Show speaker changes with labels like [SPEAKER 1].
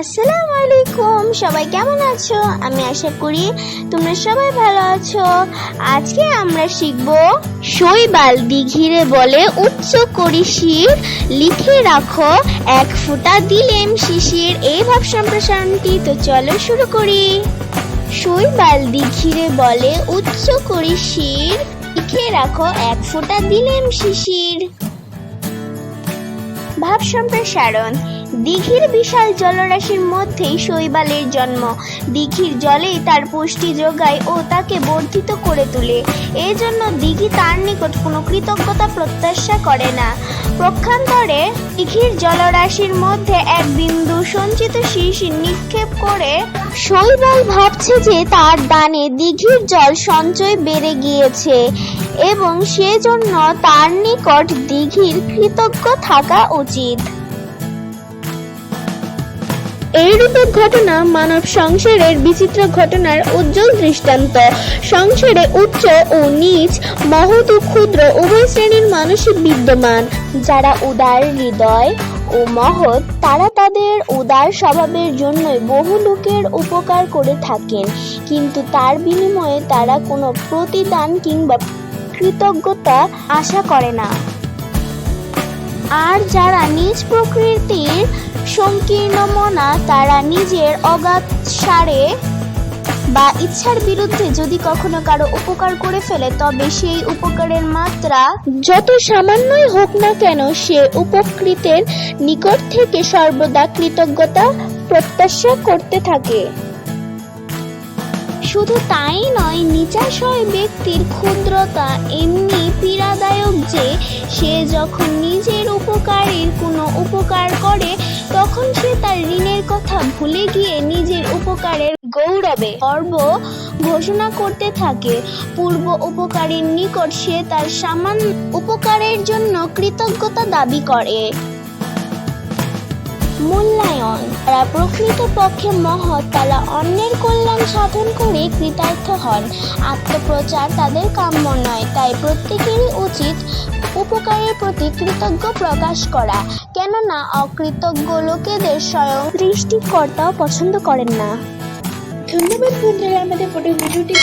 [SPEAKER 1] আসসালামু আলাইকুম সবাই কেমন আছো? আমি আশা করি তোমরা সবাই ভালো আছো। আজকে আমরা শিখব শৈবাল দিঘিরে বলে উচ্চ করি শির, লিখে রাখো এক ফোঁটা দিলেম শিশির। এই ভাব সম্প্রসারণটি তো চলো শুরু করি। শৈবাল দিঘিরে বলে উচ্চ করি শির, লিখে রাখো এক ফোঁটা দিলেম শিশির। ভাব সম্প্রসারণ দিঘির বিশাল জলরাশির মধ্যেই শৈবালের জন্ম। দিঘির জলেই তার পুষ্টি যোগায় ও তাকে বর্ধিত করে তোলে। এই জন্য দিঘি তার নিকট কোনো কৃতজ্ঞতা প্রত্যাশা করে না। পক্ষান্তরে দিঘির জলরাশির মধ্যে এক বিন্দু সঞ্চিত শিশির নিক্ষেপ করে শৈবাল ভাবছে যে তার দানে দিঘির জল সঞ্চয় বেড়ে গিয়েছে এবং সেজন্য তার নিকট দিঘির কৃতজ্ঞ থাকা উচিত। এই রূপক ঘটনা মানব সংসারের বিচিত্র ঘটনার উজ্জ্বল দৃষ্টান্ত। সংসারে উচ্চ ও নিচ, মহৎ ও ক্ষুদ্র, উভয় শ্রেণির মানুষই বিদ্যমান। যারা উদার হৃদয় ও মহৎ, তারা তাদের উদার স্বভাবের জন্যই বহু লোকের উপকার করে থাকেন। কিন্তু তার বিনিময়ে তারা কোনো প্রতিদান কিংবা কৃতজ্ঞতা আশা করে না। আর যারা নিজ প্রকৃতির সংকীর্ণ মনা, তারা নিজের অগাধ সারে বা ইচ্ছার বিরুদ্ধে যদি কখনো কারও উপকার করে ফেলে, তবে সেই উপকারের মাত্রা যত সামান্যই হোক না কেন, সে উপকৃতের নিকট থেকে সর্বদা কৃতজ্ঞতা প্রত্যাশা করতে থাকে। শুধু তাই নয়, নিচাশয় ব্যক্তির ক্ষুদ্রতা এমনি পীড়াদায়ক যে, সে যখন নিজের উপকারের কোনো উপকার করে, তখন সে তার ঋণের কথা ভুলে গিয়ে নিজের উপকারের গৌরবে গর্ব ঘোষণা করতে থাকে। পূর্ব উপকারীর নিকট সে তার সামান্য উপকারের জন্য কৃতজ্ঞতা দাবি করে। মূল্যায়ন। তারা প্রকৃত পক্ষে মহৎ, তারা অন্যের কল্যাণ সাধন করে কৃতার্থ হন। আত্মপ্রচার তাদের কাম্য নয়, তাই প্রত্যেকেরই উচিত উপকারের প্রতি কৃতজ্ঞ প্রকাশ করা। কেননা, অকৃতজ্ঞ লোকেদের স্বয়ং সৃষ্টিকর্তাও পছন্দ করেন না।
[SPEAKER 2] ধন্যবাদ বন্ধুরা, আমাদের পুরো ভিডিওটি